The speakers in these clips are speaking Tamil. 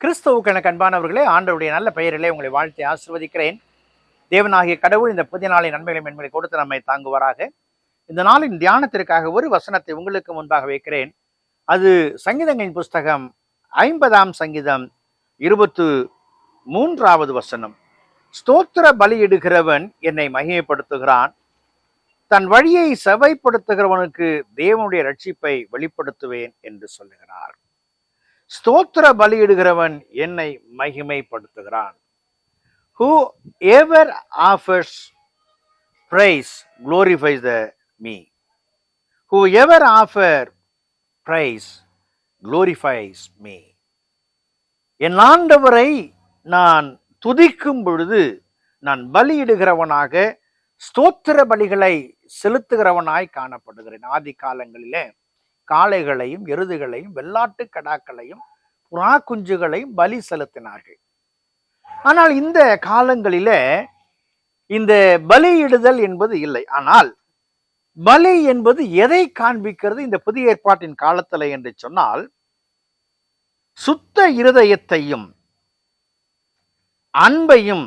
கிறிஸ்துவுக்கு எனக்கு அன்பானவர்களே ஆண்டவுடைய நல்ல பெயரிலே உங்களை வாழ்த்தி ஆசிர்வதிக்கிறேன். தேவனாகிய கடவுள் இந்த புதிய நாளின் நன்மைகளை மென்மையை கொடுத்து நம்மை தாங்குவாராக. இந்த நாளின் தியானத்திற்காக ஒரு வசனத்தை உங்களுக்கு முன்பாக வைக்கிறேன். அது சங்கீதங்களின் புஸ்தகம் ஐம்பதாம் சங்கீதம் இருபத்து மூன்றாவது வசனம். ஸ்தோத்திர பலியிடுகிறவன் என்னை மகிமைப்படுத்துகிறான். தன் வழியை செவைப்படுத்துகிறவனுக்கு தேவனுடைய ரட்சிப்பை வெளிப்படுத்துவேன் என்று சொல்லுகிறார். ஸ்தோத்திர பலியிடுகிறவன் என்னை மகிமைப்படுத்துகிறான். Who ever offers praise glorifies the me who ever offer praise glorifies me என் ஆண்டவரை நான் துதிக்கும் பொழுது நான் பலியிடுகிறவனாக ஸ்தோத்திர பலிகளை செலுத்துகிறவனாய் காணப்படுகிறேன். ஆதி காலங்களிலே காளைகளையும் எருதுகளையும் வெள்ளாட்டு கடாக்களையும் புறா குஞ்சுகளையும் பலி செலுத்தினார்கள். ஆனால் இந்த காலங்களிலே இந்த பலியிடுதல் என்பது இல்லை. ஆனால் பலி என்பது எதை காண்பிக்கிறது? இந்த புதிய ஏற்பாட்டின் காலத்தில் என்று சொன்னால் சுத்த இருதயத்தையும் அன்பையும்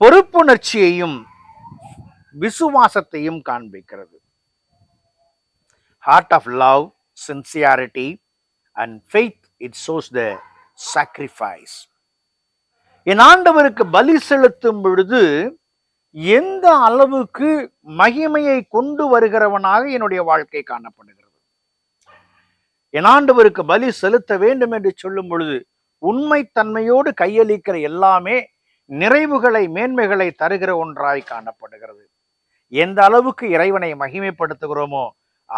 பொறுப்புணர்ச்சியையும் விசுவாசத்தையும் காண்பிக்கிறது. Heart of love, sincerity, and faith, it shows the sacrifice. என் ஆண்டவருக்கு பலி செலுத்தும் பொழுது எந்த அளவுக்கு மகிமையை கொண்டு வருகிறவனாக என்னுடைய வாழ்க்கை காணப்படுகிறது என் ஆண்டவருக்கு பலி செலுத்த வேண்டும் என்று சொல்லும் பொழுது உண்மைத்தன்மையோடு கையளிக்கிற எல்லாமே நிறைவுகளை மேன்மைகளை தருகிற ஒன்றாய் காணப்படுகிறது எந்த அளவுக்கு இறைவனை மகிமைப்படுத்துகிறோமோ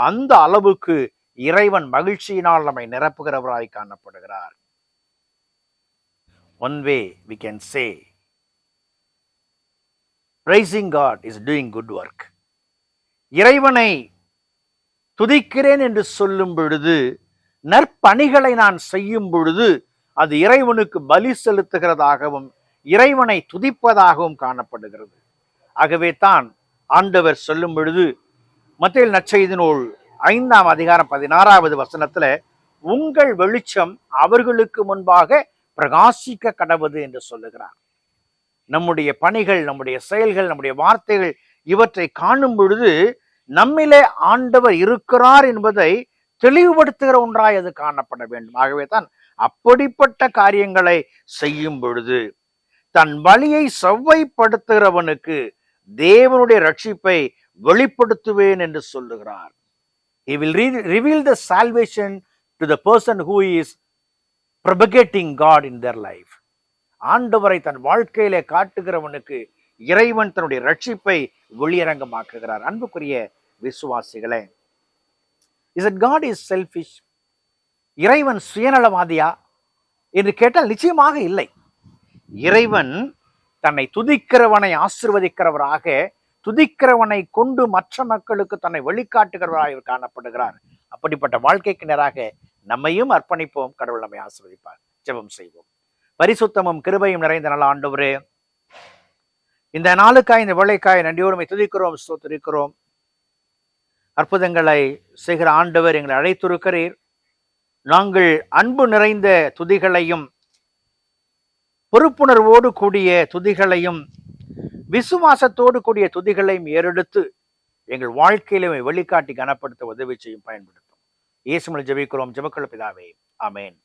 அந்த அளவுக்கு இறைவன் மகிழ்ச்சியினால் நம்மை நிரப்புகிறவராய் காணப்படுகிறார். One way we can say praising God is doing good work இறைவனை துதிக்கிறேன் என்று சொல்லும் பொழுது நற்பணிகளை நான் செய்யும் பொழுது அது இறைவனுக்கு பலி செலுத்துகிறதாகவும் இறைவனை துதிப்பதாகவும் காணப்படுகிறது. ஆகவே தான் ஆண்டவர் சொல்லும் பொழுது மத்தியில் நற்செய்தி நூல் ஐந்தாம் அதிகாரம் பதினாறாவது வசனத்துல உங்கள் வெளிச்சம் அவர்களுக்கு முன்பாக பிரகாசிக்க கடவுது என்று சொல்லுகிறார். நம்முடைய பணிகள் நம்முடைய செயல்கள் நம்முடைய வார்த்தைகள் இவற்றை காணும் பொழுது நம்மிலே ஆண்டவர் இருக்கிறார் என்பதை தெளிவுபடுத்துகிற ஒன்றாய் அது காணப்பட வேண்டும். ஆகவே தான் அப்படிப்பட்ட காரியங்களை செய்யும் பொழுது தன் வழியை செவ்வைப்படுத்துகிறவனுக்கு தேவனுடைய ரட்சிப்பை வெளிப்படுத்துவேன் என்று சொல்லுகிறார். He will re- reveal the salvation to the person who is propagating god in their life. ஆண்டவரை தன் வாழ்க்கையிலே காட்டுகிறவனுக்கு இறைவன் தன்னுடைய ரட்சிப்பை வெளியரங்கமாக்குகிறார். அன்புக்குரிய விசுவாசிகளே is it God is selfish இறைவன் சுயநலவாதியா? என்று கேட்டால் நிச்சயமாக இல்லை. இறைவன் தன்னை துதிக்கிறவனை ஆசிர்வதிக்கிறவராக துதிக்கிறவனை கொண்டு மற்ற மக்களுக்கு தன்னை வெளிக்காட்டுகிறவராக இவர் காணப்படுகிறார். அப்படிப்பட்ட வாழ்க்கைக்கு நேராக நம்மையும் அர்ப்பணிப்போம் கடவுள் நம்மை ஆசிர்வதிப்பார். ஜெபம் செய்வோம். பரிசுத்தமும் கிருபையும் நிறைந்த நல்ல ஆண்டவரே இந்த நாளுக்காய் இந்த வேலைக்காய் நன்றியோடுமை துதிக்கிறோம் ஸ்தோத்திரிக்கிறோம். அற்புதங்களை செய்கிற ஆண்டவர் எங்களை அழைத்திருக்கிறீர். நாங்கள் அன்பு நிறைந்த துதிகளையும் பொறுப்புணர்வோடு கூடிய துதிகளையும் விசுவாசத்தோடு கூடிய துதிகளையும் ஏறெடுத்து எங்கள் வாழ்க்கையிலுமே வெளிக்காட்டி கனப்படுத்த உதவி செய்யும் பயன்படுத்தும். இயேசுமலை ஜபிக்கிறோம். ஜெபக்குள்ள பிதாவே. அமேன்